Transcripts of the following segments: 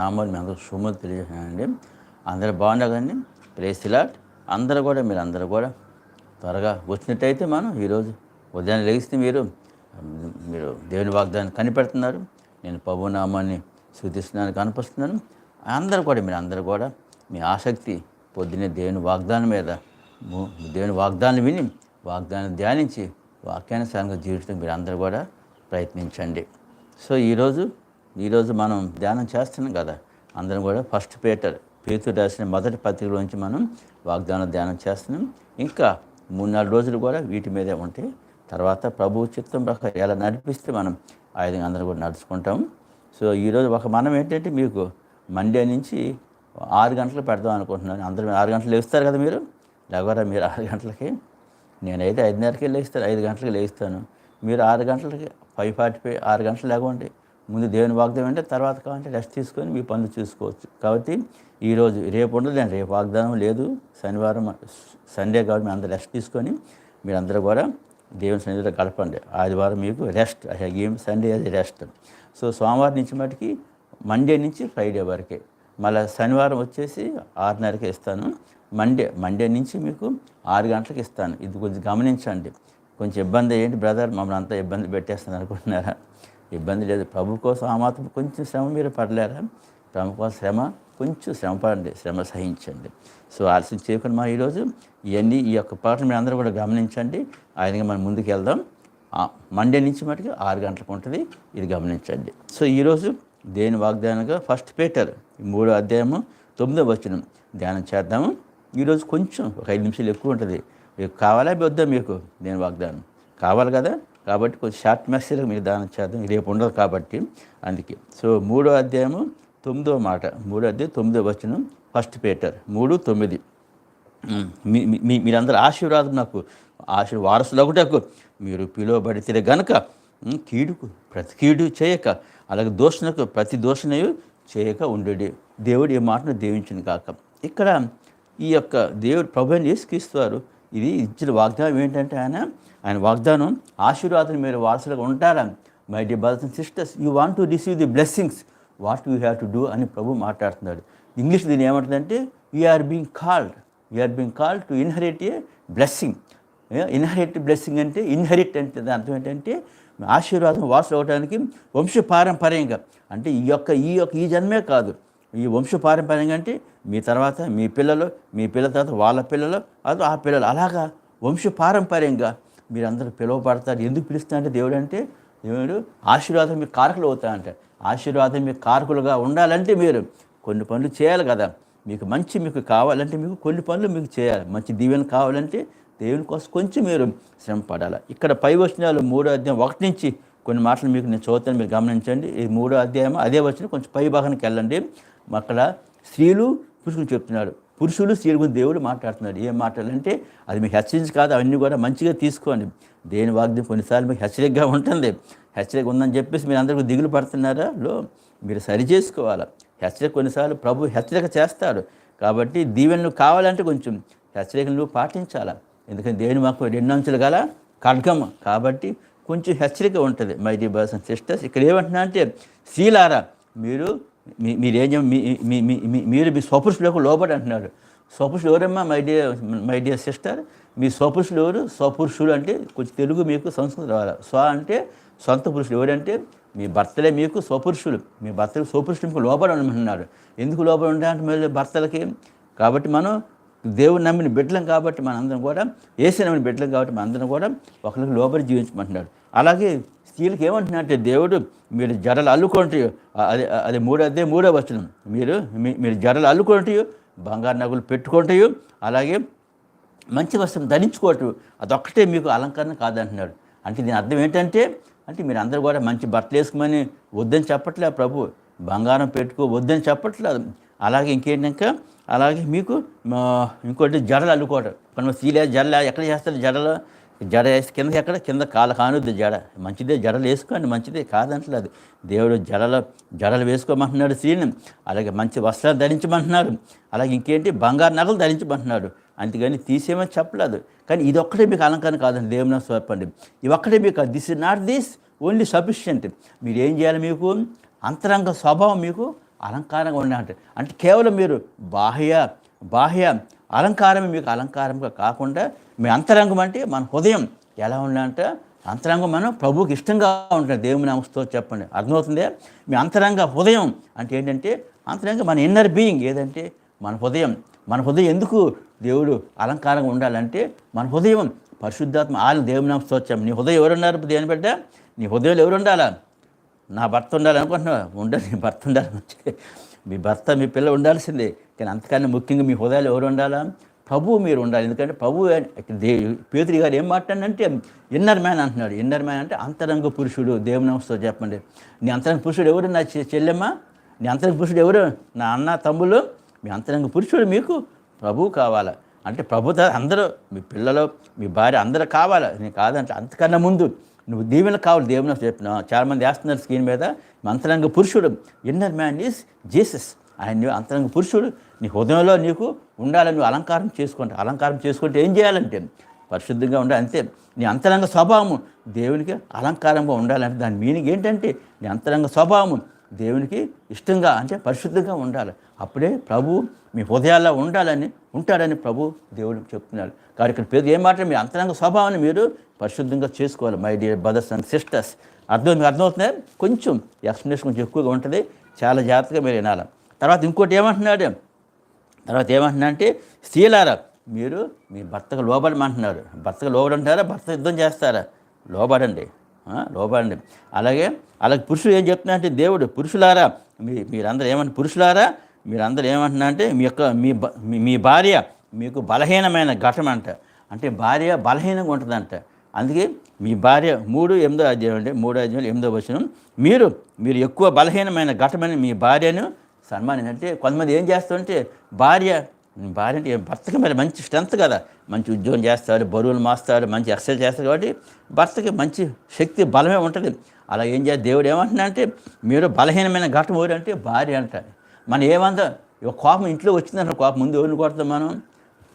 నామాలు మీ అందరూ శుభములు తెలియజేసానండి అందరూ బాగున్నారు కానీ ప్లేస్ ఇలాట్. అందరూ కూడా మీరు అందరూ కూడా త్వరగా వచ్చినట్టయితే మనం ఈరోజు ఉదయాన్నే లెగిస్తే మీరు మీరు దేవుని వాగ్దాన్ని కనిపెడుతున్నారు. నేను ప్రభు నామాన్ని శృతిస్తున్నాను కనిపిస్తున్నాను అందరూ కూడా మీరు అందరూ కూడా మీ ఆసక్తి పొద్దున్నే దేవుని వాగ్దానం మీద దేవుని వాగ్దానం విని వాగ్దానం ధ్యానించి వాక్యానుసారంగా జీవితం మీరు అందరూ కూడా ప్రయత్నించండి. సో ఈరోజు ఈరోజు మనం ధ్యానం చేస్తున్నాం కదా. అందరం కూడా ఫస్ట్ పేటర్ పేతురు రాసిన మొదటి పత్రికలోంచి మనం వాగ్దానం ధ్యానం చేస్తున్నాం. ఇంకా మూడు నాలుగు రోజులు కూడా వీటి మీదే ఉంటే తర్వాత ప్రభు చిత్తం ఎలా నడిపిస్తే మనం ఆ విధంగా అందరం కూడా నడుచుకుంటాం. సో ఈరోజు ఒక మనం ఏంటంటే మీకు మండే నుంచి ఆరు గంటలకు పెడదాం అనుకుంటున్నాను. అందరూ ఆరు గంటలు లేస్తారు కదా మీరు? లేకపోతే మీరు ఆరు గంటలకి? నేనైతే ఐదున్నరకే లేస్తాను ఐదు గంటలకి లేస్తాను. మీరు ఆరు గంటలకి ఫైవ్ ఫార్టీ ఫైవ్ ఆరు గంటలు లేకుండా ముందు దేవుని వాగ్దానం అంటే తర్వాత కావాలంటే రెస్ట్ తీసుకొని మీ పనులు చూసుకోవచ్చు. కాబట్టి ఈరోజు రేపు ఉండదు నేను రేపు వాగ్దానం లేదు. శనివారం సండే కాబట్టి మీ అందరూ రెస్ట్ తీసుకొని మీరందరూ కూడా దేవుని సన్నిధిలో గడపండి ఆదివారం మీకు రెస్ట్ గేమ్ సండే అది రెస్ట్ సో సోమవారం నుంచి మటుకి మండే నుంచి ఫ్రైడే వరకే. మళ్ళీ శనివారం వచ్చేసి ఆరున్నరకి ఇస్తాను. మండే మండే నుంచి మీకు ఆరు గంటలకు ఇస్తాను. ఇది కొంచెం గమనించండి. కొంచెం ఇబ్బంది ఏంటి బ్రదర్ మమ్మల్ని అంతా ఇబ్బంది పెట్టేస్తాను అనుకుంటున్నారా? ఇబ్బంది లేదు. ప్రభు కోసం ఆ మాత్రం కొంచెం శ్రమ మీరు పడలేరా? ప్రభు కోసం శ్రమ కొంచెం శ్రమ పడండి. శ్రమ సహించండి. సో ఆలస్యం చేయకుండా మా ఈరోజు ఇవన్నీ ఈ యొక్క పాటలు మీరు అందరూ కూడా గమనించండి. ఆ విధంగా మనం ముందుకు వెళ్దాం మండే నుంచి మటుకు ఆరు గంటలకు ఉంటుంది. ఇది గమనించండి. సో ఈరోజు దేని వాగ్దానంగా? ఫస్ట్ పేటర్ మూడో అధ్యాయము తొమ్మిదో వచనం. ధ్యానం చేద్దాము. ఈరోజు కొంచెం ఒక ఐదు నిమిషాలు ఎక్కువ ఉంటుంది. మీకు కావాలా? వద్దా? మీకు దేని వాగ్దానం? కావాలి కదా? కాబట్టి కొంచెం షార్ట్ మెసేజ్ మీరు దానం చేద్దాం. రేపు ఉండదు కాబట్టి అందుకే. సో మూడో అధ్యాయము తొమ్మిదో మాట. మూడో అధ్యాయం తొమ్మిదో వచనం. ఫస్ట్ పేటర్ మూడు తొమ్మిది. మీ- మీరందరూ ఆశీర్వాదం నాకు ఆశీర్ వారసులగుటకు మీరు పిలువబడితే గనక కీడుకు ప్రతి కీడు చేయక అలాగే దోషణకు ప్రతి దోషణయు చేయక ఉండేది దేవుడు ఈ మాటను దీవించింది కాక ఇక్కడ ఈ యొక్క దేవుడు ప్రభు అయిన యేసుక్రీస్తు వారు ఇది ఇచ్చిన వాగ్దానం ఏంటంటే ఆయన ఆయన వాగ్దానం ఆశీర్వాదం మీరు వారసులుగా ఉంటారా my dear brothers and sisters you want to receive the blessings what you have to do అని ప్రభు మాట్లాడుతున్నాడు. ఇంగ్లీష్ దీని ఏమంటుందంటే we are being called we are being called to inherit a blessing inherit blessing అంటే inherit అంటే దాని అర్థం ఏంటంటే ఆశీర్వాదం వారసులు అవ్వడానికి వంశపారంపర్యంగా. అంటే ఈ యొక్క ఈ యొక్క ఈ జన్మే కాదు. ఈ వంశపారంపర్యంగా అంటే మీ తర్వాత మీ పిల్లలు మీ పిల్లల తర్వాత వాళ్ళ పిల్లలు అది ఆ పిల్లలు. అలాగా వంశపారంపర్యంగా. మీరందరూ పిలువబడతారు. ఎందుకు పిలుస్తారంటే దేవుడు అంటే దేవుడు ఆశీర్వాదం మీకు కారకులు అవుతాయంట ఆశీర్వాదం మీకు కారకులుగా ఉండాలంటే మీరు కొన్ని పనులు చేయాలి కదా. మీకు మంచి మీకు కావాలంటే మీకు కొన్ని పనులు మీకు చేయాలి. మంచి దీవెన కావాలంటే దేవుని కోసం కొంచెం మీరు శ్రమ పడాలి. ఇక్కడ పై వచనాలు మూడో అధ్యాయం ఒకటి నుంచి కొన్ని మాటలు మీకు నేను చదువుతాను. మీరు గమనించండి. ఈ మూడో అధ్యాయం అదే వచ్చిన కొంచెం పై భాగానికి వెళ్ళండి. అక్కడ స్త్రీలు పురుషులు చెప్తున్నాడు పురుషులు స్త్రీల గురించి దేవుడు మాట్లాడుతున్నాడు. ఏం మాట్లాడాలంటే అది మీకు హెచ్చరించి కాదు అవన్నీ కూడా మంచిగా తీసుకోండి. దేని వాగ్దానం కొన్నిసార్లు మీకు హెచ్చరికగా ఉంటుంది. హెచ్చరిక ఉందని చెప్పేసి మీరు అందరికీ దిగులు పడుతున్నారా? లో మీరు సరి చేసుకోవాలి? హెచ్చరిక కొన్నిసార్లు ప్రభు హెచ్చరిక చేస్తాడు. కాబట్టి దీవెనలు కావాలంటే కొంచెం హెచ్చరికలు నువ్వు పాటించాలా? ఎందుకంటే దేని మాకు రెండు అంచులు గల ఖడ్గము. కాబట్టి కొంచెం హెచ్చరిక ఉంటుంది. My dear brothers and sisters ఇక్కడ ఏమంటున్నా అంటే స్త్రీలారా మీరు మీ మీరేం మీ మీ- మీరు మీ స్వపురుషులకు లోబడి అంటున్నాడు స్వపురుషులు ఎవరమ్మా my dear my dear sister మీ స్వపురుషులు ఎవరు? స్వపురుషులు అంటే కొంచెం తెలుగు మీకు సంస్కృతం రావాలి? స్వ అంటే సొంత పురుషులు. ఎవరంటే మీ భర్తలే మీకు స్వపురుషులు. మీ భర్తలు స్వపురుషులు మీకు లోబడి ఉండమంటున్నారు. ఎందుకు లోపల ఉండాలంటే మళ్ళీ భర్తలకి? కాబట్టి మనం దేవుని నమ్మిన బిడ్డలం కాబట్టి మనందరం కూడా ఏసీ నమ్మిన బిడ్డలం కాబట్టి మనందరం కూడా ఒకరికి లోబడి జీవించమంటున్నాడు అలాగే స్త్రీలకు ఏమంటున్నారంటే దేవుడు మీరు జడలు అల్లుకోండి అది అది మూడో అదే మూడో వచనం. మీరు మీ- మీరు జడలు అల్లుకోండి బంగారు నగలు పెట్టుకుంటూ అలాగే మంచి వస్త్రం ధరించుకోవటం అదొక్కటే మీకు అలంకరణ కాదంటున్నాడు. అంటే దీని అర్థం ఏంటంటే అంటే మీరు అందరూ కూడా మంచి బట్టలు వేసుకోమని వద్దని చెప్పట్లే ప్రభు. బంగారం పెట్టుకో వద్దని చెప్పట్లేదు అలాగే ఇంకేంటంక అలాగే మీకు మా, ఇంకోటి జడలు అల్లుకోవటం. కొంతమంది స్త్రీలే జడలు ఎక్కడ చేస్తారు జడలు? జడ వేసి కింద ఎక్కడ? కింద కాళ్ళ కానుద్ది జడ. మంచిదే జడలు వేసుకోండి మంచిదే కాదంటలేదు దేవుడు జడలు జడలు వేసుకోమంటున్నాడు స్త్రీని అలాగే మంచి వస్త్రాలు ధరించమంటున్నాడు. అలాగే ఇంకేంటి? బంగారు నగలు ధరించమంటున్నాడు. అంతేగాని తీసేయమని చెప్పలేదు. కానీ ఇది ఒక్కటే మీకు అలంకరణ కాదండి దేవుని చెప్పండి ఇది ఒక్కటే మీకు this is not this only sufficient మీరు ఏం చేయాలి మీకు? అంతరంగ స్వభావం మీకు అలంకారంగా ఉండాలంటే. అంటే కేవలం మీరు బాహ్య బాహ్య అలంకారం మీకు అలంకారంగా కాకుండా మీ అంతరంగం అంటే మన హృదయం ఎలా ఉండాలంటే అంతరంగం మనం ప్రభువుకి ఇష్టంగా ఉంటుంది దేవుని నామస్తో చెప్పండి. అర్థమవుతుందే? మీ అంతరంగ హృదయం అంటే ఏంటంటే అంతరంగ మన ఇన్నర్ బీయింగ్ ఏదంటే మన హృదయం. మన హృదయం ఎందుకు దేవుడు అలంకారంగా ఉండాలంటే మన హృదయం పరిశుద్ధాత్మ ఆలు దేవుని నామస్తో చెప్పండి. నీ హృదయం ఎవరు ఉన్నారు? దేని బిడ్డ? నీ హృదయంలో ఎవరు ఉండాలా? నా భర్త ఉండాలి ఉండదు నీ భర్త ఉండాలి మంచిది. మీ భర్త మీ పిల్ల ఉండాల్సిందే. కానీ అంతకన్నా ముఖ్యంగా మీ హృదయాలు ఎవరు ఉండాలా? ప్రభువు మీరు ఉండాలి. ఎందుకంటే ప్రభు దే పేదరి గారు ఏం మాట్లాడంటే ఇన్నర్ మ్యాన్ అంటున్నాడు. ఇన్నర్ మ్యాన్ అంటే అంతరంగ పురుషుడు. దేవుని నమస్తో చెప్పండి. నీ అంతరంగ పురుషుడు ఎవరు? నా చెల్లెమ్మ? నీ అంతరంగ పురుషుడు ఎవరు? నా అన్న తమ్ముళ్ళు? మీ అంతరంగ పురుషుడు మీకు ప్రభువు కావాలా? అంటే ప్రభుత్వ అందరూ మీ పిల్లలు మీ భార్య అందరూ కావాలా? నేను కాదంటే అంతకన్నా ముందు నువ్వు దీవెన కావాలి దేవుని చెప్పిన. చాలామంది వేస్తున్నారు స్క్రీన్ మీద. మీ అంతరంగ పురుషుడు ఇన్నర్ మ్యాన్ ఈజ్ జీసస్ ఆయన నువ్వు అంతరంగ పురుషుడు నీ హృదయంలో నీకు ఉండాలని నువ్వు అలంకారం చేసుకుంటే. అలంకారం చేసుకుంటే ఏం చేయాలంటే పరిశుద్ధంగా ఉండాలి. అంతే. నీ అంతరంగ స్వభావము దేవునికి అలంకారంగా ఉండాలంటే దాని మీనింగ్ ఏంటంటే నీ అంతరంగ స్వభావము దేవునికి ఇష్టంగా అంటే పరిశుద్ధంగా ఉండాలి. అప్పుడే ప్రభు మీ హృదయాల్లో ఉండాలని ఉంటాడని ప్రభు దేవుడు చెప్తున్నాడు కాబట్టి ఇక్కడ పేరు ఏం మాట మీ అంతరంగ స్వభావాన్ని మీరు పరిశుద్ధంగా చేసుకోవాలి my dear brothers and sisters అర్థం మీకు అర్థమవుతుంది? కొంచెం ఎక్స్ప్లెనేషన్ కొంచెం ఎక్కువగా ఉంటుంది. చాలా జాగ్రత్తగా మీరు వినాలి. తర్వాత ఇంకోటి ఏమంటున్నాడు? తర్వాత ఏమంటున్నా అంటే స్త్రీలారా మీరు మీ భర్తకు లోబడమంటున్నారు. భర్తకు లోబడంటారా? భర్త యుద్ధం చేస్తారా? లోబడండి. లోపడండి అలాగే అలాగే పురుషులు ఏం చెప్తున్నా అంటే దేవుడు పురుషులారా మీ మీరందరూ ఏమంటారు పురుషులారా మీరందరూ ఏమంటున్నా అంటే మీ యొక్క మీ మీ- భార్య మీకు బలహీనమైన ఘటం అంట అంటే భార్య బలహీనంగా ఉంటుందంట. అందుకే మీ భార్య మూడు ఎనిమిదో అధ్యాయం అంటే మూడో అధ్యాయం ఎనిమిదో వచనం మీరు మీరు ఎక్కువ బలహీనమైన ఘటమైన మీ భార్యను సన్మానం అంటే కొంతమంది ఏం చేస్తారంటే భార్య భార్య అంటే భర్తకి మరి మంచి స్ట్రెంత్ కదా. మంచి ఉద్యోగం చేస్తారు బరువులు మాస్తారు మంచి ఎక్సర్సైజ్ చేస్తారు కాబట్టి భర్తకి మంచి శక్తి బలమే ఉంటుంది. అలా ఏం చేయాలి? దేవుడు ఏమంటున్నా అంటే మీరు బలహీనమైన ఘటం ఎవరు భార్య అంటారు మనం ఏమందా కోపం ఇంట్లో వచ్చిందంటే కోపం ముందు ఎవరిని కొడతాం మనం?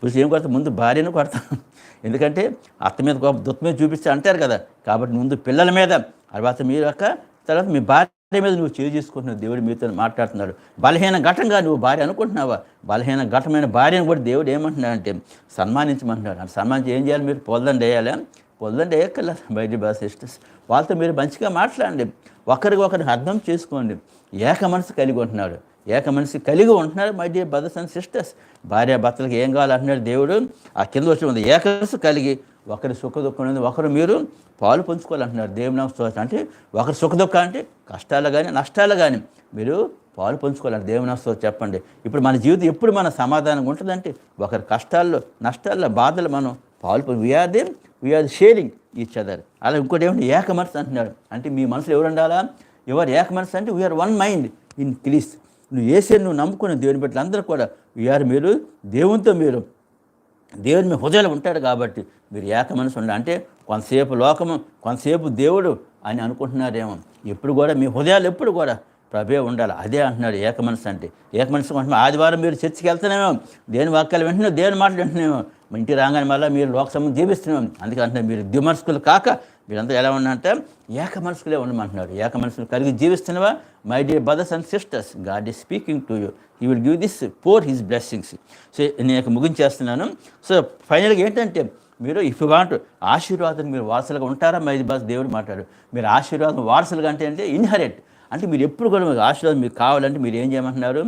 పురుషులు ఏం కొడతాం? ముందు భార్యను కొడతాం. ఎందుకంటే అత్త మీద కోపం దుత్త మీద చూపిస్తే అంటారు కదా. కాబట్టి ముందు పిల్లల మీద. తర్వాత మీరు యొక్క తర్వాత మీ భార్య మీద నువ్వు చేయి చేసుకుంటున్నావు దేవుడు మీతో మాట్లాడుతున్నాడు. బలహీన ఘటంగా నువ్వు భార్య అనుకుంటున్నావా? బలహీన ఘటమైన భార్యను కూడా దేవుడు ఏమంటున్నాడంటే సన్మానించమంటున్నాడు. అంటే సన్మానించి ఏం చేయాలి మీరు? పొందండి వేయాలి పొందండి వేయక్కర్లా బయట బాస్ సిస్టర్స్ వాళ్ళతో మీరు మంచిగా మాట్లాడండి. ఒకరికి ఒకరికి అర్థం చేసుకోండి. ఏక మనసు కలిగి ఉంటున్నాడు. ఏక మనిషి కలిగి ఉంటున్నారు my dear brothers and sisters. భార్య భర్తలకు ఏం కావాలంటున్నాడు దేవుడు? ఆ కింద వచ్చి ఉంది ఏక మనసు కలిగి ఒకరి సుఖదుఖం ఒకరు మీరు పాలు పంచుకోవాలంటున్నారు. దేవుని స్తోత్రం. అంటే ఒకరి సుఖదుఖం అంటే కష్టాలు కానీ నష్టాలు కానీ మీరు పాలు పంచుకోవాలంటే దేవుని స్తోత్రం చెప్పండి. ఇప్పుడు మన జీవితం ఎప్పుడు మన సమాధానంగా ఉంటుందంటే ఒకరి కష్టాల్లో నష్టాల్లో బాధలు మనం పాలు we are them we are sharing each other అలా ఇంకోటి ఏమంటే ఏక మనసు అంటున్నాడు అంటే మీ మనసులో ఎవరు ఉండాలా? ఎవరు ఏక మనసు అంటే we are one mind in Christ నువ్వు వేసే నువ్వు నమ్ముకున్న దేవుని బట్టి అందరూ కూడా వీఆర్ మీరు దేవునితో మీరు దేవుడు మీ హృదయంలో ఉంటాడు కాబట్టి మీరు ఏక మనసు ఉండాలి. అంటే కొంతసేపు లోకము కొంతసేపు దేవుడు అని అనుకుంటున్నారేమో. ఎప్పుడు కూడా మీ హృదయాలు ఎప్పుడు కూడా ప్రభే ఉండాలి. అదే అంటున్నాడు ఏక మనసు అంటే. ఏక మనసు అంటే ఆదివారం మీరు చర్చికి వెళ్తున్నామేమో దేని వాక్యాలు వెంటనే దేని మాటలు వింటున్నామేమో ఇంటి రాగానే మళ్ళీ మీరు లోక సంబంధం జీవిస్తున్నాం అందుకే అంటున్నారు మీరు దిమర్శకులు కాక వీళ్ళంతా ఎలా ఉన్నారంటే ఏక మనసుకులే ఉండమంటున్నాడు. ఏక మనసులు కలిగి జీవిస్తున్నవా? My dear brothers and sisters God is speaking to you he will give this pour his blessings so నేను ముగించేస్తున్నాను. సో ఫైనల్గా ఏంటంటే మీరు ఇఫ్ యు వాంట్ ఆశీర్వాదం మీరు వారసులుగా ఉంటారా? మై బాస్ దేవుడు మాట్లాడు. మీరు ఆశీర్వాదం వారసులుగా అంటే అంటే ఇన్హరెట్ అంటే మీరు ఎప్పుడు కూడా మీకు ఆశీర్వాదం మీకు కావాలంటే మీరు ఏం చేయమంటున్నారు?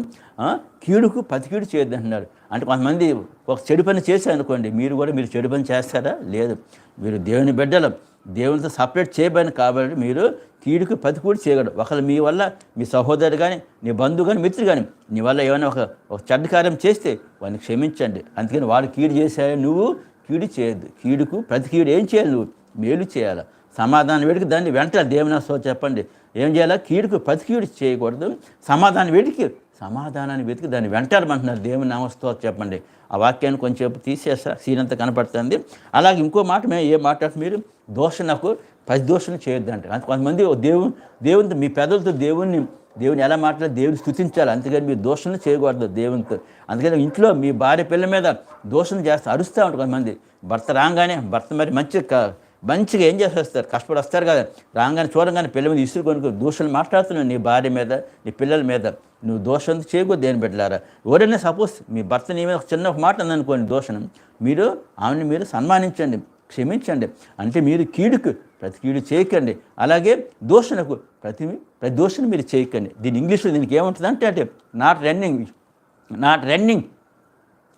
కీడుకు పతికీడు చేయొద్దు అంటున్నారు అంటే కొంతమంది ఒక చెడు పని చేశారనుకోండి మీరు కూడా మీరు చెడు పని చేస్తారా? లేదు. మీరు దేవుని బిడ్డలు. దేవునితో సపరేట్ చేయబడిన కాబట్టి మీరు కీడుకు పతికూడు చేయగలరు. ఒకరు మీ వల్ల మీ సహోదరు కానీ నీ బంధువు కానీ మిత్రుడు కానీ నీ వల్ల ఏమైనా ఒక ఒక చెడ్డ కార్యం చేస్తే వాడిని క్షమించండి. అందుకని వాడు కీడు చేశాడు నువ్వు కీడు చేయొద్దు. కీడుకు ప్రతి కీడు ఏం చేయాలి నువ్వు? మేలు చేయాలి? సమాధానం వేడికి దాన్ని వెంటనే దేవుని సో చెప్పండి. ఏం చేయాలా? కీడుకు ప్రతి కీడు చేయకూడదు. సమాధానం వేడికి సమాధానాన్ని వెతికి దాన్ని వెంటాడమంటున్నారు. దేవుని నామస్తో చెప్పండి. ఆ వాక్యాన్ని కొంచెం తీసేస్తా. సీనంత కనపడుతుంది. అలాగే ఇంకో మాట మేము ఏ మాట్లాడుతూ మీరు? దోష నాకు పది దోషణ చేయొద్దు అంటే అంత కొంతమంది ఓ దేవుని దేవునితో మీ పెదలతో దేవుణ్ణి దేవుని ఎలా మాట్లాడి దేవుని స్థుతించాలి. అందుకని మీరు దోషణ చేయకూడదు దేవునితో. అందుకని ఇంట్లో మీ భార్య పిల్ల మీద దోషణ చేస్తే అరుస్తూ ఉంటారు కొంతమంది. భర్త రాగానే భర్త మరి మంచి మంచిగా ఏం చేసేస్తారు? కష్టపడి వస్తారు కదా. రాగానే చూడగానే పిల్లల మీద ఇసురు కొనుక్కో దూషణలు మాట్లాడుతున్నావు నీ భార్య మీద నీ పిల్లల మీద. నువ్వు దోషం చేయకూడదు దేని పెట్టారా ఎవరైనా సపోజ్ మీ భర్త నీ మీద ఒక చిన్న ఒక మాట ఉందనుకోండి దోషణం మీరు ఆమెను మీరు సన్మానించండి క్షమించండి. అంటే మీరు కీడుకు ప్రతి కీడు చేయకండి. అలాగే దోషణకు ప్రతి ప్రతి దోషణ మీరు చేయకండి. దీని ఇంగ్లీష్లో దీనికి ఏముంటుంది అంటే అంటే not running not running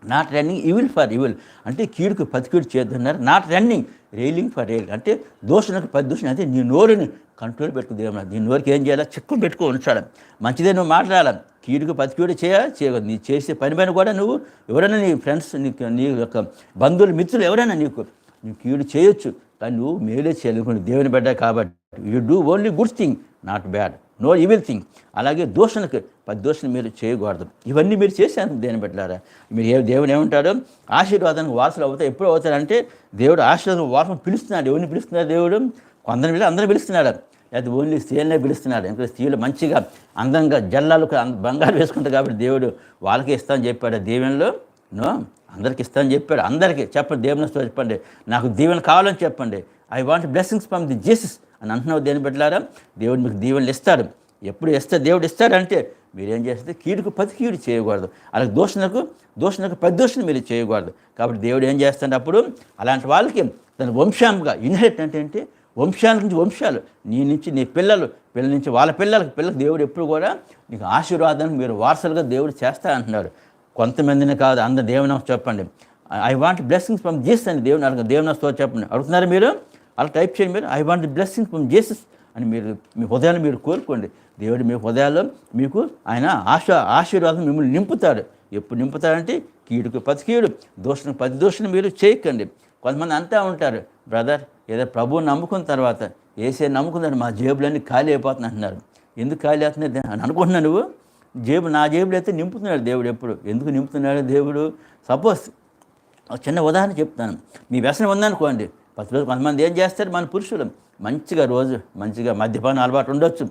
not running evil for evil అంటే కీడుకు ప్రతి కీడు చేద్దన్నారు not running railing for rail. అంటే దోషణకు పది దోషణ అంటే నీ నోరుని కంట్రోల్ పెట్టుకు దేవుడు నీ నోరుకి ఏం చేయాలా? చిక్కులు పెట్టుకో ఉంచాలి మంచిదే నువ్వు మాట్లాడాలి? కీడుకు పది కీడు చేయాలి చేయకూడదు నీ చేసే పని పైన కూడా నువ్వు ఎవరైనా నీ ఫ్రెండ్స్ నీ నీ యొక్క బంధువులు మిత్రులు ఎవరైనా నీకు నువ్వు కీడు చేయొచ్చు. కానీ నువ్వు మేలే చేయలేకుండా దేవుని బిడ్డ కాబట్టి. You do only good thing not bad no evil thing అలాగే దోషణకు పది దోషణ మీరు చేయకూడదు. ఇవన్నీ మీరు చేశాను దేని పెట్టారా మీరు ఏ దేవుడు ఏమంటాడు? ఆశీర్వాదానికి వారసులు అవుతాయి ఎప్పుడు అవుతారంటే దేవుడు ఆశీర్వాదం వారసం పిలుస్తున్నాడు. ఎవరిని పిలుస్తున్నాడు దేవుడు? కొందరిని పిలి అందరూ పిలుస్తున్నాడు లేకపోతే ఓన్లీ స్త్రీలనే పిలుస్తున్నాడు ఎందుకంటే స్త్రీలు మంచిగా అందంగా జల్లాలు బంగారు వేసుకుంటారు కాబట్టి దేవుడు వాళ్ళకి ఇస్తానని చెప్పాడు దీవెనలో. నో అందరికి ఇస్తానని చెప్పాడు. అందరికీ చెప్పండి దేవుని చెప్పండి. నాకు దీవెన కావాలని చెప్పండి. I want blessings from the Jesus అని అంటున్నావు దేని పెట్టారా దేవుడు మీకు దీవెనలు ఇస్తారు ఎప్పుడు ఇస్తే దేవుడు ఇస్తారంటే మీరేం చేస్తే కీడుకు పది కీడు చేయకూడదు. అలాగే దోషణకు దోషణకు పది దోషణ మీరు చేయకూడదు. కాబట్టి దేవుడు ఏం చేస్తాడు అప్పుడు? అలాంటి వాళ్ళకి తన వంశాంగా ఇన్హెరిట్ అంటే ఏంటి? వంశాల నుంచి వంశాలు. నీ నుంచి నీ పిల్లలు పిల్లల నుంచి వాళ్ళ పిల్లలకు పిల్లలకు దేవుడు ఎప్పుడు కూడా నీకు ఆశీర్వాదాన్ని మీరు వారసులుగా దేవుడు చేస్తా అంటున్నారు కొంతమందిని కాదు అందరు దేవుని చెప్పండి. I want blessings from Jesus అని దేవుని అడగ దేవుని చెప్పండి. అడుగుతున్నారు మీరు? అలా టైప్ చేయండి మీరు. I want blessings from Jesus అని మీరు మీ హృదయాన్ని మీరు కోరుకోండి. దేవుడు మీ హృదయాల్లో మీకు ఆయన ఆశ ఆశీర్వాదం మిమ్మల్ని నింపుతాడు. ఎప్పుడు నింపుతాడంటే కీడుకు పది కీడు దోషణ పది దోషణ మీరు చేయకండి. కొంతమంది అంతా ఉంటారు బ్రదర్ ఏదో ప్రభువు నమ్ముకున్న తర్వాత ఏసే నమ్ముకున్నాడు మా జేబులన్నీ ఖాళీ అయిపోతుంది అంటున్నారు. ఎందుకు ఖాళీ అవుతున్నాయి? అని అనుకుంటున్నావు నువ్వు. జేబు నా జేబులో అయితే నింపుతున్నాడు దేవుడు ఎప్పుడు. ఎందుకు నింపుతున్నాడు దేవుడు? సపోజ్ ఒక చిన్న ఉదాహరణ చెప్తాను. మీ వ్యసనం ఉందనుకోండి పది రోజులు కొంతమంది ఏం చేస్తారు? మన పురుషులు. మంచిగా రోజు మంచిగా మద్యపానం అలవాటు ఉండొచ్చు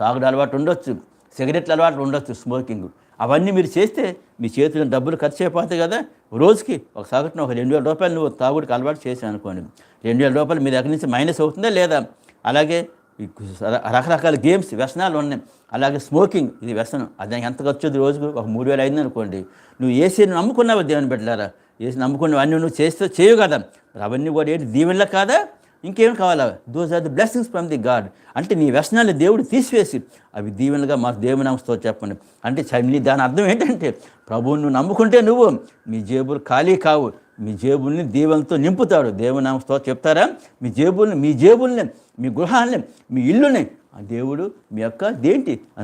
తాగుడు అలవాటు ఉండొచ్చు సిగరెట్ల అలవాటు ఉండొచ్చు స్మోకింగ్. అవన్నీ మీరు చేస్తే మీ చేతిలో డబ్బులు ఖర్చు అయిపోతాయి కదా. రోజుకి ఒక సగటున ఒక రెండు వేల రూపాయలు నువ్వు తాగుడికి అలవాటు చేసావు అనుకోండి. రెండు వేల రూపాయలు మీ దగ్గర నుంచి మైనస్ అవుతుందా లేదా? అలాగే ఈ రకరకాల గేమ్స్ వ్యసనాలు ఉన్నాయి. అలాగే స్మోకింగ్ ఇది వ్యసనం. అది ఎంత ఖర్చు అవుతుంది రోజుకు? ఒక మూడు వేలు అయింది అనుకోండి నువ్వు ఏసీని నమ్ముకున్నావు దేవుని పెట్టారా చేసి నమ్ముకున్నావు అన్నీ నువ్వు చేస్తే చేయవు కదా. అవన్నీ కూడా ఏంటి? దీవెనలో కాదా? ఇంకేం కావాలా? Those are the blessings from the God అంటే నీ వ్యసనాలు దేవుడు తీసివేసి అవి దీవెనగా మాకు దేవునామస్తో చెప్పండి అంటే చ- నీ దాని అర్థం ఏంటంటే ప్రభువుని నువ్వు నమ్ముకుంటే నువ్వు మీ జేబులు ఖాళీ కావు. మీ జేబుల్ని దీవెనతో నింపుతాడు దేవునామస్తో చెప్తారా? మీ జేబుల్ని మీ జేబుల్ని మీ గృహాన్ని మీ ఇల్లుని ఆ దేవుడు మీ యొక్క దేంటి? ఆ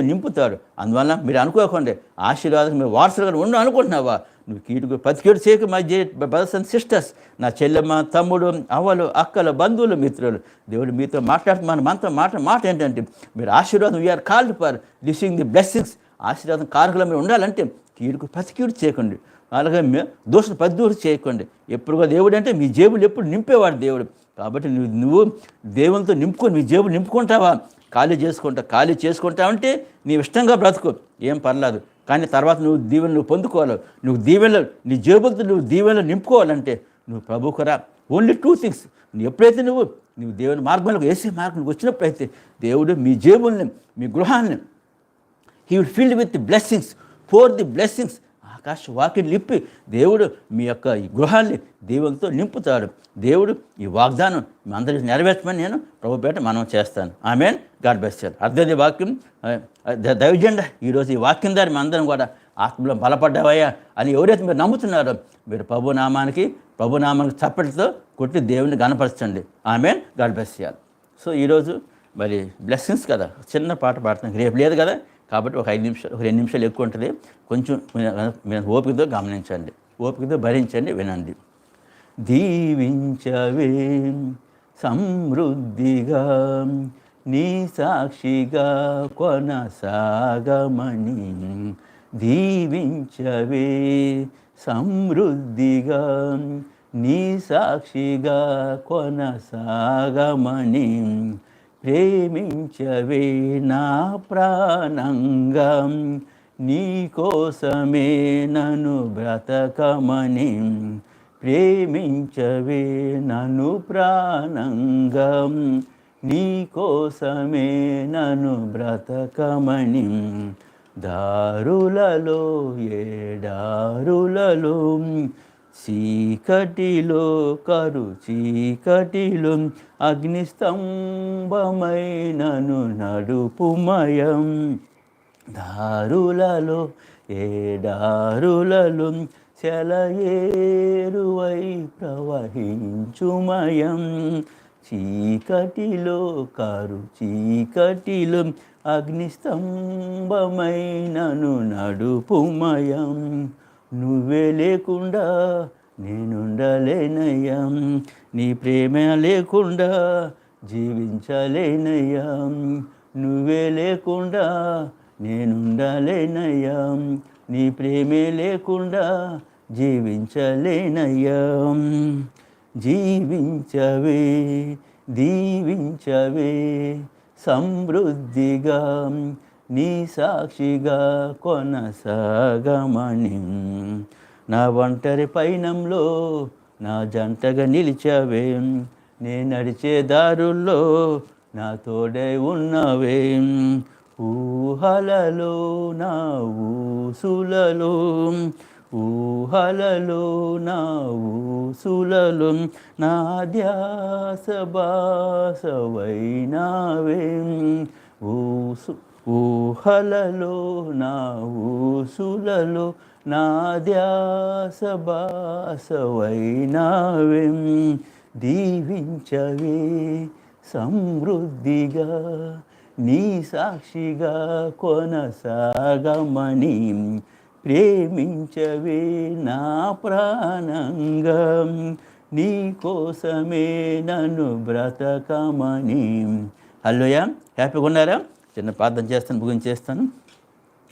నింపుతాడు అందువల్ల మీరు అనుకోకండి ఆశీర్వాదం మీరు వారసులుగా ఉండు అనుకుంటున్నావా? నువ్వు కీటుకు పది కీడు చేయక మా జే బ్రదర్స్ అండ్ సిస్టర్స్ నా చెల్లెమ్మ తమ్ముడు అవ్వలు అక్కలు బంధువులు మిత్రులు. దేవుడు మీతో మాట్లాడుతూ మన మనతో మాట మాట ఏంటంటే మీరు ఆశీర్వాదం we are called for blessing the blessings ఆశీర్వాదం కారకులు మీరు ఉండాలంటే కీడుకు ప్రతి కీడు చేయకండి. అలాగే మే- దోషం పది దూరం చేయకండి. ఎప్పుడు దేవుడు అంటే మీ జేబులు ఎప్పుడు నింపేవాడు దేవుడు. కాబట్టి నువ్వు నువ్వు దేవునితో నింపుకొని మీ జేబులు నింపుకుంటావా? ఖాళీ చేసుకుంటా ఖాళీ చేసుకుంటావంటే నీవు ఇష్టంగా బ్రతుకు. ఏం పర్లేదు. కానీ తర్వాత నువ్వు దీవెనలు పొందుకోవాలి. నువ్వు దీవెనలు నీ జేబులతో నువ్వు దీవెనలు నింపుకోవాలంటే నువ్వు ప్రభుకురా ఓన్లీ టూ థింగ్స్ నువ్వు ఎప్పుడైతే నువ్వు నువ్వు దేవుని మార్గంలోకి వేసే మార్గంలోకి వచ్చినప్పుడైతే దేవుడు మీ జేబుల్ని మీ గృహాన్ని he will filled with blessings for the blessings ఆకాశ వాకిని నింపి దేవుడు మీ యొక్క ఈ గృహాన్ని దేవునితో నింపుతాడు. దేవుడు ఈ వాగ్దానం మీ అందరికీ నెరవేర్చమని నేను ప్రభుపేట మనం చేస్తాను. ఆమె గాడ్ బెస్ట్ అర్థది వాక్యం. దైవజెండ ఈరోజు ఈ వాక్యం దారి మీ అందరం కూడా ఆత్మలో బలపడ్డావయ్యా అని ఎవరైతే మీరు నమ్ముతున్నారో మీరు ప్రభు నామానికి ప్రభు నామానికి చప్పటితో కొట్టి దేవుని గణపరచండి ఆమె గాడ్ బెస్ట్ సో ఈరోజు మరి బ్లెస్సింగ్స్ కదా. చిన్న పాట పాడుతాం. రేపు లేదు కదా? కాబట్టి ఒక ఐదు నిమిషాలు ఒక రెండు నిమిషాలు ఎక్కువ ఉంటుంది. కొంచెం మీరు- ఓపికతో గమనించండి. ఓపికతో భరించండి వినండి. దీవించవే సమృద్ధిగా నీ సాక్షిగా కొనసాగమని. దీవించవే సమృద్ధిగా నీ సాక్షిగా కొనసాగమని. ప్రేమించవే నా ప్రాణంగా నీ కోసమే నన్ను బ్రతకమని. ప్రేమించవే నన్ను ప్రాణంగం నీ కోసమే నన్ను బ్రతకమణి దారులలో ఏడారులలో చీకటిలో కరు చీకటిలో అగ్నిస్తంభమైనను నడుపుమయం దారులలో ఏడారులలో చెలయేరువై ప్రవహించుమయం చీకటిలో కారు చీకటిలో అగ్నిస్తంభమైనను నడుపుమయం నువ్వే లేకుండా నేనుండలేనయ్యా. నీ ప్రేమ లేకుండా జీవించలేనయ్యా. నువ్వే లేకుండా నేనుండలేనయ్యా. నీ ప్రేమే లేకుండా జీవించలేనయ్యా. జీవించవే దీవించవే సమృద్ధిగా నీ సాక్షిగా కొనసాగమణి నా ఒంటరి పయనంలో నా జంటగా నిలిచావే. నే నడిచే దారుల్లో నా తోడై ఉన్నవే. ఊహలలో నా ఊసులలో ఊహలలో నా ఊసులలో నా ధ్యాస బాసవైనావే ఊసు ఊహలలో నా ఊసులలో నా ధ్యాస బాసవైనావే దీవించవే సమృద్ధిగా నీ సాక్షిగా కొనసాగమని ప్రేమించవే నా ప్రాణంగా. నీ కోసమే నన్ను బ్రతకమని. హలోయా హ్యాపీగా ఉన్నారా? చిన్న ప్రార్థన చేస్తాను ముగించేస్తాను.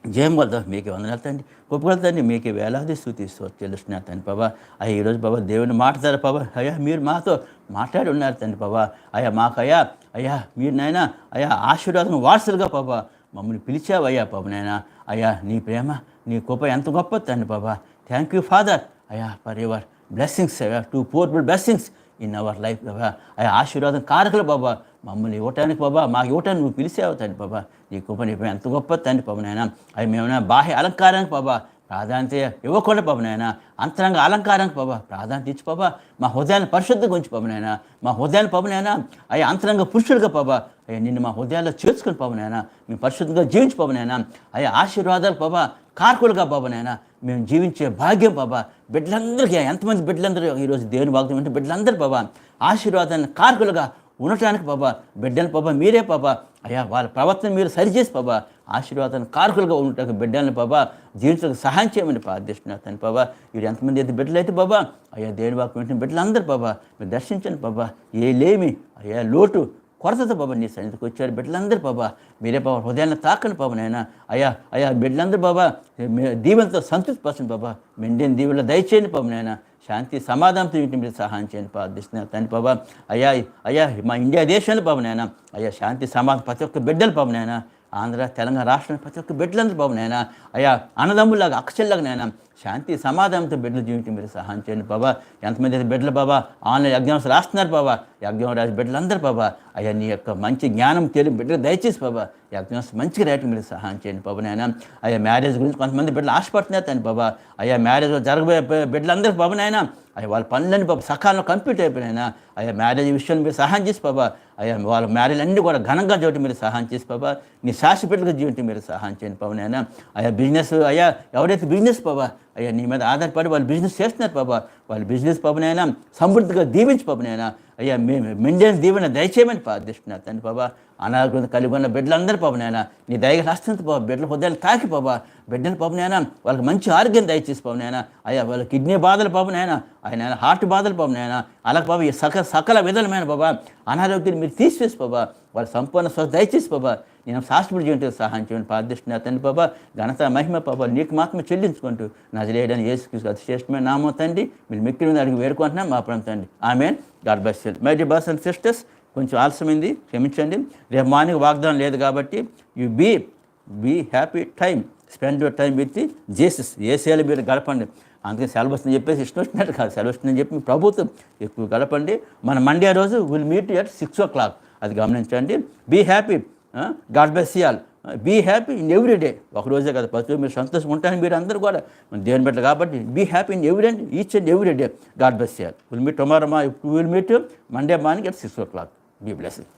జయం వల్ల మీకే వందనాలు తండ్రి. గొప్పగల తండ్రి మీకే వేలాది స్థుతిస్తూ తెలుస్తున్నా తండ్రి బాబా అయ్యా ఈరోజు బాబా దేవుని మాట్లాడారు బాబా అయ్యా మీరు మాతో మాట్లాడి ఉన్నారు తండ్రి బాబా అయ్యా మాకు అయ్యా అయ్యా మీరు నాయన అయ్యా ఆశీర్వాదం వారసులుగా బాబా మమ్మల్ని పిలిచావయ్యా పాప బాబు నాయన. అయ్యా నీ ప్రేమ నీ కృప ఎంత గొప్ప తండ్రి బాబా థ్యాంక్ యూ ఫాదర్ అయ్యా ఫర్ యువర్ బ్లెస్సింగ్స్ అయ్యా to pour double blessings in our life బాబా అయ్యా ఆశీర్వాదం కారకులు బాబా మమ్మల్ని ఇవ్వటానికి బాబా మాకు ఇవ్వటానికి నువ్వు పిలిచావు తండ్రి బాబా. నీ కృప నీ ఎంత గొప్ప తండ్రి బాబు నాయన. అవి మేమైనా బాహ్య అలంకారానికి బాబా ప్రాధాన్యత ఇవ్వకుండా బాబు నాయన. అంతరంగ అలంకారానికి బాబా ప్రాధాన్యత ఇచ్చి బాబా. మా హృదయాన్ని పరిశుద్ధంగా ఉంచి బాబు నాయన. మా హృదయాన్ని బాబు నాయన అయ్యా అంతరంగ పురుషులుగా బాబా. అయ్యా నిన్ను మా హృదయాల్లో చేర్చుకుని బాబు నాయన. మేము పరిశుద్ధంగా జీవించి బాబు నాయన. అయ్యా ఆశీర్వాదాలు బాబా కార్కులుగా బాబు నాయన. మేము జీవించే భాగ్యం బాబా. బిడ్డలందరికీ ఎంతమంది బిడ్డలందరూ ఈరోజు దేవుని భాగ్యం అంటే బిడ్డలందరూ బాబా ఆశీర్వాదాన్ని కార్కులుగా ఉండటానికి బాబా బిడ్డలు బాబా మీరే బాబా అయ్యా వాళ్ళ ప్రవర్తన మీరు సరిచేసి బాబా ఆశీర్వాదాన్ని కారకులుగా ఉండటానికి బిడ్డల్ని బాబా జీవించడానికి సహాయం చేయమని ప్రార్థిస్తున్నాను బాబా వీరు ఎంతమంది అయితే బిడ్డలు అయితే బాబా అయ్యా దేని బాబు వింటున్న బిడ్డలందరూ బాబా మీరు దర్శించండి బాబా ఏ లేమి అయ్యా లోటు కొరతతో బాబా నీ సన్నిధికి వచ్చారు. బిడ్డలందరూ బాబా మీరే బాబా హృదయాన్ని తాకండి బాబా నాయన. అయ్యా అయ్యా బిడ్డలందరూ బాబా మీ- దీవెనతో సంతృప్తి పరచండి బాబా. మెండిన దీవెనలో దయచేయండి బాబా నాయన. శాంతి సమాధానంతో వీటిని మీరు సహాయం చేయండి ప్రార్థిస్తున్నారు తండ్రి బాబా. అయ్యా అయ్యా మా ఇండియా దేశంలో బాబు నాయన. అయ్యా శాంతి సమాధానం ప్రతి ఒక్క బిడ్డలు బాబు నాయన. ఆంధ్ర తెలంగాణ రాష్ట్రం ప్రతి ఒక్క బిడ్డలందరూ బాబు నాయన. అయ్యా అన్నదమ్ములాగా అక్షల్లాగా నాయన. శాంతి సమాధానంతో బిడ్డలు జీవితం మీరు సహాయం చేయండి బాబా. ఎంతమంది అయితే బిడ్డలు బాబా ఆన్లైన్ ఎగ్జామ్స్ రాస్తున్నారు బాబా. ఎగ్జామ్ రాసి బిడ్డలందరూ బాబా అయ్యా నీ యొక్క మంచి జ్ఞానం తెలియ బిడ్డలు దయచేసి బాబా ఎగ్జామ్స్ మంచిగా రాయటం మీరు సహాయం చేయండి బాబా నాయన. అయ్యా మ్యారేజ్ గురించి కొంతమంది బిడ్డలు ఆశపడుతున్నారు తండ్రి బాబా. అయ్యా మ్యారేజ్ జరగబోయే బిడ్డలందరూ బాబా నాయన. అయ్యా వాళ్ళ పనులన్నీ బాబా సకాలంలో కంప్లీట్ అయిపోయినాయినా అయ్యా మ్యారేజ్ విషయాన్ని మీరు సహాయం చేసి బాబా. అయ్యా వాళ్ళ మ్యారేజ్ అన్నీ కూడా ఘనంగా చోటు మీరు సహాయం చేసి బాబా. నీ శాశ్వతగా జీవితం మీరు సహాయం చేయండి బాబు అయ్యా బిజినెస్ అయ్యా ఎవరైతే బిజినెస్ బాబా అయ్యా నీ మీద ఆధారపడి వాళ్ళు బిజినెస్ చేస్తున్నారు బాబా. వాళ్ళ బిజినెస్ పాపనైనా సమృద్ధిగా దీవించి పాపనైనా అయ్యా మేము మెండేని దీవెన దయచేయమని ప్రార్థిస్తున్నారు తండ్రి బాబా. అనారోగ్యం కలిగి ఉన్న బిడ్డలందరూ పాపనైనా నీ దయగా హస్తంతో బాబా బిడ్డల హృదయాలు తాకి బాబా. బిడ్డల పాపనైనా వాళ్ళకి మంచి ఆరోగ్యం దయచేసి పాపనైనా అయ్యా వాళ్ళ కిడ్నీ బాధలు పాపనైనా ఆయన హార్ట్ బాధలు పాపనైనా అలాగే బాబా ఈ సకల సకల విధమైన బాబా అనారోగ్యం మీరు తీసివేసి బాబా. వాళ్ళ సంపూర్ణ స్వస్థ. దయచేసి బాబా నేను శాస్త్రుడి జీవితంలో సహాయం చేయండి. ప్రార్థిస్తున్నా తండ్రి బాబా ఘనత మహిమ బాబా నీకు మాత్రమే చెల్లించుకుంటూ నజరేయడానికి ఏసు అతి శ్రేష్టమైన నామం తండ్రి. మీరు మిక్కిలి మీద అడిగి వేడుకుంటున్నాం. మా ప్రాంతం తండ్రి. Amen. God bless my dear bus and sisters కొంచెం ఆలస్యమైంది. క్షమించండి. రేపు మార్నింగ్ వాగ్దానం లేదు కాబట్టి you be be happy time spend your time with Jesus. ఏసీలు మీరు గడపండి. అందుకే సెలవు వస్తుందని చెప్పేసి ఇష్టం వచ్చినట్టు కాదు. సెలవు వస్తుందని చెప్పి ప్రభుత్వం ఎక్కువ గడపండి. మన మండే రోజు will meet at six o'clock. అది గమనించండి. Be happy God bless you all be happy in every day ఒక రోజే కదా ప్రతి మీరు సంతోషంగా ఉంటారని మీరు అందరూ కూడా దేని బట్టి కాబట్టి be happy in every day each and every day God bless you all will meet tomorrow మా will meet Monday morning at six o'clock be blessing